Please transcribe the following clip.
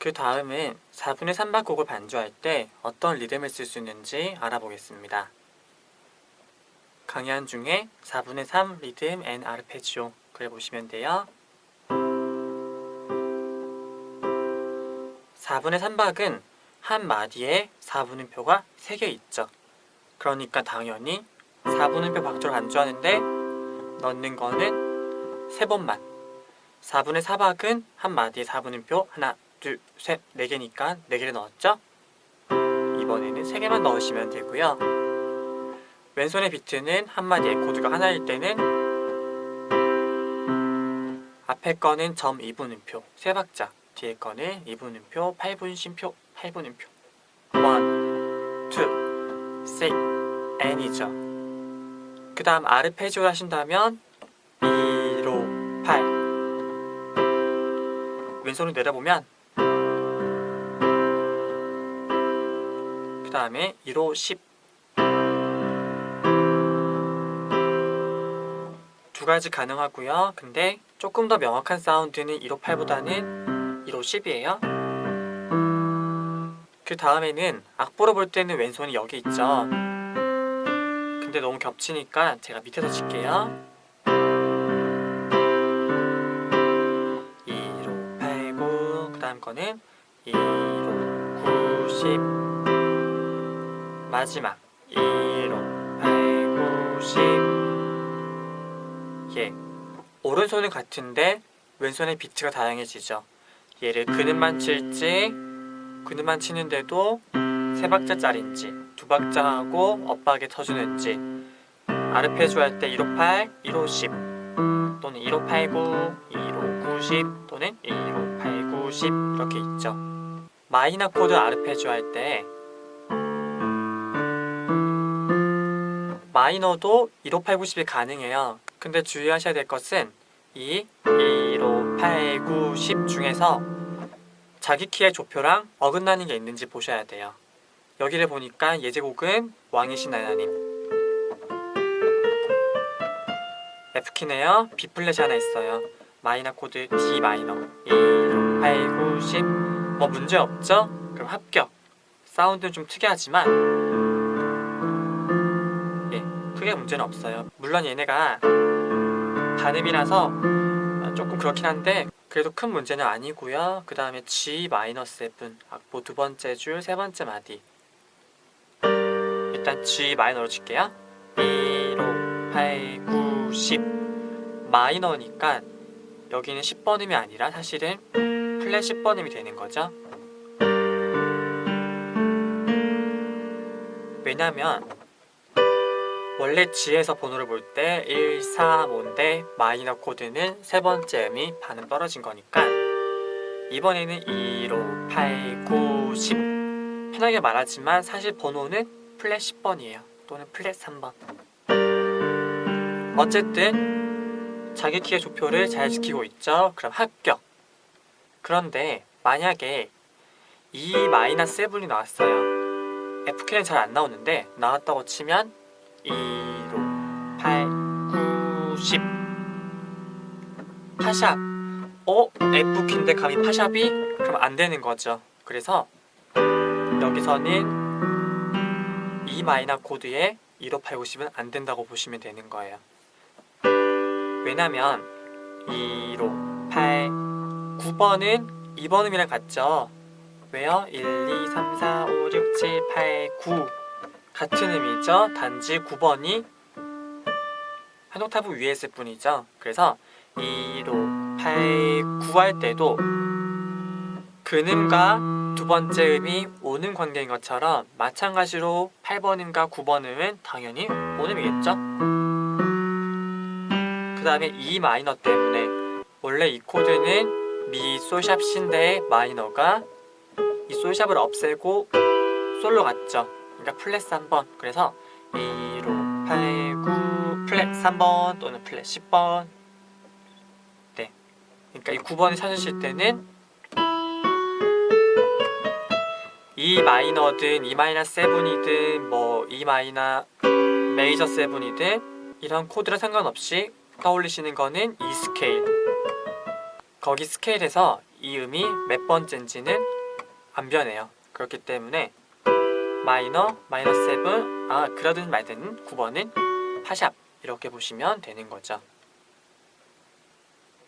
그 다음은 4분의 3박 곡을 반주할 때 어떤 리듬을 쓸 수 있는지 알아보겠습니다. 강의한 중에 4분의 3 리듬 앤 아르페지오 그래 보시면 돼요. 4분의 3박은 한 마디에 4분음표가 3개 있죠. 그러니까 당연히 4분음표 박자로 반주하는데 넣는 거는 3번만 4분의 4박은 한 마디에 4분음표 하나, 둘, 셋, 네 개니까 네 개를 넣었죠? 이번에는 세 개만 넣으시면 되고요. 왼손의 비트는 한 마디에 코드가 하나일 때는 앞에 거는 점 2분음표 세 박자, 뒤에 거는 2분음표, 8분심표, 8분음표. 1, 2, 3, N이죠. 그 다음 아르페지오를 하신다면 2, 5, 8 왼손을 내려보면 그 다음에 1호 10 두 가지 가능하고요. 근데 조금 더 명확한 사운드는 1호 8보다는 1호 10이에요. 그 다음에는 악보로 볼 때는 왼손이 여기 있죠. 근데 너무 겹치니까 제가 밑에서 칠게요. 2로 8, 9, 그 다음 거는 2로 9, 10 마지막 2로 8, 9, 10 예. 오른손은 같은데 왼손의 비트가 다양해지죠. 얘를 그는만 칠지 그는만 치는데도 세 박자짜리인지 두 박자하고 엇박에 터주는지 아르페지오 할때 1호 8, 1호 10 또는 1호 8, 9, 2호 90 또는 1호 8, 9, 10 이렇게 있죠. 마이너 코드 아르페지오 할때 마이너도 1호 8, 9, 10이 가능해요. 근데 주의하셔야 될 것은 이 1호 8, 9, 10 중에서 자기 키의 조표랑 어긋나는 게 있는지 보셔야 돼요. 여기를 보니까 예제곡은 왕이신 나나님 F키네요. B 플랫이 하나 있어요. 마이너 코드 D 마이너 1, 5, 8, 9, 10. 뭐 문제 없죠? 그럼 합격. 사운드는 좀 특이하지만 크게 문제는 없어요. 물론 얘네가 반음이라서 조금 그렇긴 한데 그래도 큰 문제는 아니고요. 그 다음에 G 마이너 7 악보 두 번째 줄 세 번째 마디. 일단 G 마이너로 칠게요. 1, 5, 8, 9, 10 마이너니까 여기는 10번음이 아니라 사실은 플랫 10번음이 되는 거죠. 왜냐면 원래 G에서 번호를 볼 때 1, 4, 5인데 마이너 코드는 세 번째 음이 반음 떨어진 거니까 이번에는 2, 5, 8, 9, 10 편하게 말하지만 사실 번호는 플랫 10번이에요. 또는 플랫 3번. 어쨌든 자기 키의 조표를 잘 지키고 있죠. 그럼 합격. 그런데 만약에 2 마이너스 7이 나왔어요. F키는 잘 안 나오는데 나왔다고 치면 2로 8, 9, 10 파샵 어? F키인데 감히 파샵이? 그럼 안 되는 거죠. 그래서 여기서는 2 마이너 코드에 1호 8, 90은 안 된다고 보시면 되는 거예요. 왜냐면 2로 8, 9번은 2번 음이랑 같죠. 왜요? 1, 2, 3, 4, 5, 6, 7, 8, 9 같은 음이죠. 단지 9번이 한 옥타브 위에 있을 뿐이죠. 그래서 2로 8, 9할 때도 근음과 두 번째 음이 오는 관계인 것처럼 마찬가지로 8번 음과 9번 음은 당연히 오음이겠죠. 그 다음에 E 마이너 때문에 원래 이 코드는 미, 솔, 샵, 시인데 마이너가 이 솔샵을 없애고 솔로 갔죠. 그러니까 플랫 3번. 그래서 2로 8, 9 플랫 3번 또는 플랫 10번. 네. 그러니까 이 9번을 찾으실 때는 E 마이너든 E 마이너 7이든 뭐 E 마이너 메이저 7이든 이런 코드랑 상관없이 떠올리시는 거는 E 스케일. 거기 스케일에서 이 음이 몇 번째인지는 안 변해요. 그렇기 때문에 마이너, 마이너 세븐, 아 그러든 말든 9번은 파샵 이렇게 보시면 되는 거죠.